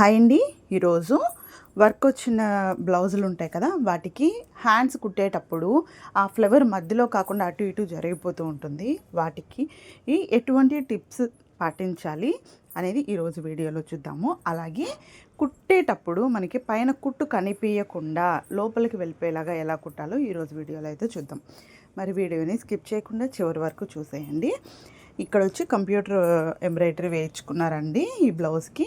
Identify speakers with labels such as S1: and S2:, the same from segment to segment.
S1: Hi అండి. ఈరోజు work వచ్చిన బ్లౌజులు ఉంటాయి కదా వాటికి హ్యాండ్స్ కుట్టేటప్పుడు ఆ ఫ్లవర్ మధ్యలో కాకుండా అటు ఇటు జరిగిపోతూ ఉంటుంది. వాటికి ఈ ఎటువంటి టిప్స్ పాటించాలి అనేది ఈరోజు వీడియోలో చూద్దాము. అలాగే కుట్టేటప్పుడు మనకి పైన కుట్టు కనిపించకుండా లోపలికి వెళ్ళిపోయేలాగా ఎలా కుట్టాలో ఈరోజు వీడియోలో అయితే చూద్దాం. మరి వీడియోని స్కిప్ చేయకుండా చివరి వరకు చూసేయండి. ఇక్కడ వచ్చి కంప్యూటర్ ఎంబ్రాయిడరీ వేయించుకున్నారండి ఈ బ్లౌజ్కి.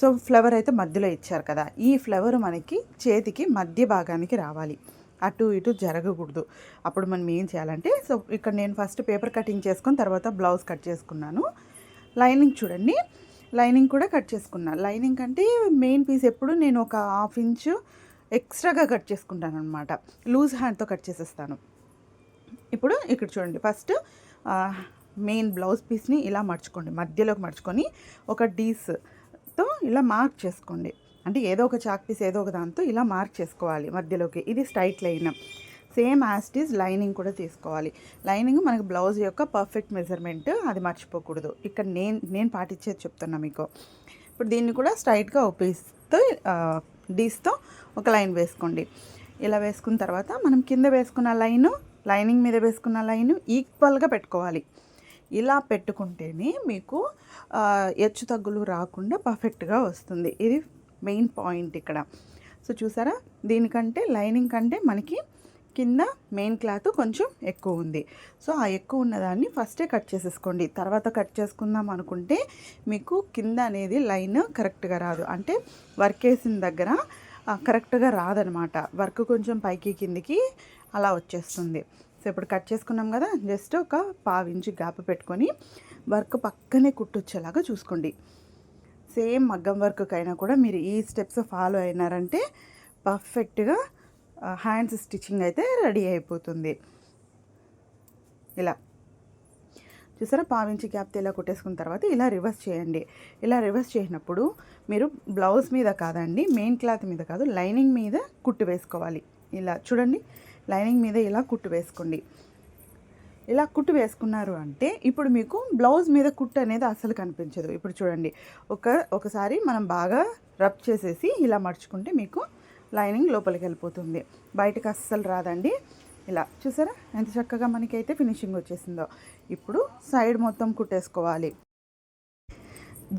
S1: సో ఫ్లవర్ అయితే మధ్యలో ఇచ్చారు కదా. ఈ ఫ్లవర్ మనకి చేతికి మధ్య భాగానికి రావాలి. అటు ఇటు జరగకూడదు. అప్పుడు మనం ఏం చేయాలంటే సో ఇక్కడ నేను ఫస్ట్ పేపర్ కటింగ్ చేసుకొని తర్వాత బ్లౌజ్ కట్ చేసుకున్నాను. లైనింగ్ చూడండి. లైనింగ్ కూడా కట్ చేసుకున్నా. లైనింగ్ అంటే మెయిన్ పీస్ ఎప్పుడు నేను ఒక హాఫ్ ఇంచు ఎక్స్ట్రాగా కట్ చేసుకుంటాను అనమాట లూజ్ హ్యాండ్తో కట్ చేసేస్తాను. ఇప్పుడు ఇక్కడ చూడండి. ఫస్ట్ మెయిన్ బ్లౌజ్ పీస్ని ఇలా మర్చుకోండి. మధ్యలోకి మర్చుకొని ఒక డీస్ డీస్తో ఇలా మార్క్ చేసుకోండి. అంటే ఏదో ఒక చాక్ పీస్ ఏదో ఒక దాంతో ఇలా మార్క్ చేసుకోవాలి మధ్యలోకి. ఇది straight line same as it is lining కూడా తీసుకోవాలి. లైనింగ్ మనకి బ్లౌజ్ యొక్క పర్ఫెక్ట్ మెజర్మెంట్ అది మర్చిపోకూడదు. ఇక్కడ నేను నేను పాటించేది చెప్తున్నా మీకు. ఇప్పుడు దీన్ని కూడా స్ట్రైట్గా ఉపయోగిస్తూ డీస్తో ఒక లైన్ వేసుకోండి. ఇలా వేసుకున్న తర్వాత మనం కింద వేసుకున్న లైను లైనింగ్ మీద వేసుకున్న లైను ఈక్వల్గా పెట్టుకోవాలి. ఇలా పెట్టుకుంటేనే మీకు ఎచ్చు తగ్గులు రాకుండా పర్ఫెక్ట్గా వస్తుంది. ఇది మెయిన్ పాయింట్ ఇక్కడ. సో చూసారా? దీనికంటే లైనింగ్ కంటే మనకి కింద మెయిన్ క్లాత్ కొంచెం ఎక్కువ ఉంది. సో ఆ ఎక్కువ ఉన్నదాన్ని ఫస్టే కట్ చేసేసుకోండి. తర్వాత కట్ చేసుకుందాం అనుకుంటే మీకు కింద అనేది లైన్ కరెక్ట్గా రాదు. అంటే వర్క్ వేసిన దగ్గర కరెక్ట్గా రాదనమాట. వర్క్ కొంచెం పైకి కిందికి అలా వచ్చేస్తుంది. సో ఇప్పుడు కట్ చేసుకున్నాం కదా జస్ట్ ఒక పావించి గ్యాప్ పెట్టుకొని వర్క్ పక్కనే కుట్టొచ్చేలాగా చూసుకోండి. సేమ్ మగ్గం వర్క్కైనా కూడా మీరు ఈ స్టెప్స్ ఫాలో అయినారంటే పర్ఫెక్ట్గా హ్యాండ్స్ స్టిచ్చింగ్ అయితే రెడీ అయిపోతుంది. ఇలా. చూసారా పావించి క్యాప్ ఇలా కుట్టేసుకున్న తర్వాత ఇలా రివర్స్ చేయండి. ఇలా రివర్స్ చేసినప్పుడు మీరు బ్లౌజ్ మీద కాదండి మెయిన్ క్లాత్ మీద కాదు లైనింగ్ మీద కుట్టు వేసుకోవాలి. ఇలా చూడండి. లైనింగ్ మీద ఇలా కుట్టు వేసుకోండి. ఇలా కుట్టు వేసుకున్నారు అంటే ఇప్పుడు మీకు బ్లౌజ్ మీద కుట్టు అనేది అసలు కనిపించదు. ఇప్పుడు చూడండి ఒక ఒకసారి మనం బాగా రబ్ చేసేసి ఇలా మడుచుకుంటే మీకు లైనింగ్ లోపలికి వెళ్ళిపోతుంది. బయటకు అస్సలు రాదండి. ఇలా చూసారా? ఎంత చక్కగా మనకైతే ఫినిషింగ్ వచ్చేసిందో. ఇప్పుడు సైడ్ మొత్తం కుట్టేసుకోవాలి.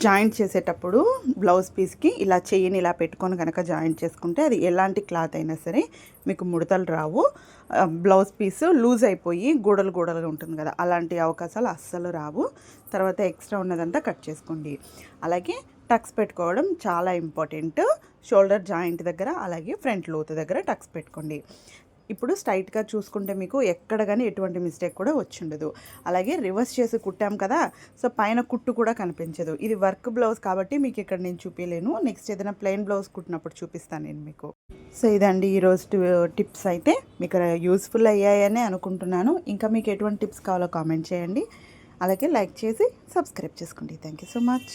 S1: జాయింట్ చేసేటప్పుడు బ్లౌజ్ పీస్కి ఇలా చెయ్యిని ఇలా పెట్టుకొని కనుక జాయింట్ చేసుకుంటే అది ఎలాంటి క్లాత్ అయినా సరే మీకు ముడతలు రావు. బ్లౌజ్ పీస్ లూజ్ అయిపోయి గూడలు గూడలుగా ఉంటుంది కదా అలాంటి అవకాశాలు అస్సలు రావు. తర్వాత ఎక్స్ట్రా ఉన్నదంతా కట్ చేసుకోండి. అలాగే టక్స్ పెట్టుకోవడం చాలా ఇంపార్టెంట్. షోల్డర్ జాయింట్ దగ్గర అలాగే ఫ్రంట్ లోతు దగ్గర టక్స్ పెట్టుకోండి. ఇప్పుడు స్ట్రైట్గా చూసుకుంటే మీకు ఎక్కడ కానీ ఎటువంటి మిస్టేక్ కూడా వచ్చిండదు. అలాగే రివర్స్ చేసి కుట్టాం కదా సో పైన కుట్టు కూడా కనిపించదు. ఇది వర్క్ బ్లౌజ్ కాబట్టి మీకు ఇక్కడ నేను చూపించలేను నెక్స్ట్ ఏదైనా ప్లెయిన్ బ్లౌజ్ కుట్టినప్పుడు చూపిస్తాను నేను మీకు. సో ఇదండి ఈరోజు టిప్స్ అయితే. మీకు యూస్ఫుల్ అయ్యాయని అనుకుంటున్నాను. ఇంకా మీకు ఎటువంటి టిప్స్ కావాలో కామెంట్ చేయండి. అలాగే లైక్ చేసి సబ్స్క్రైబ్ చేసుకోండి. Thank you so much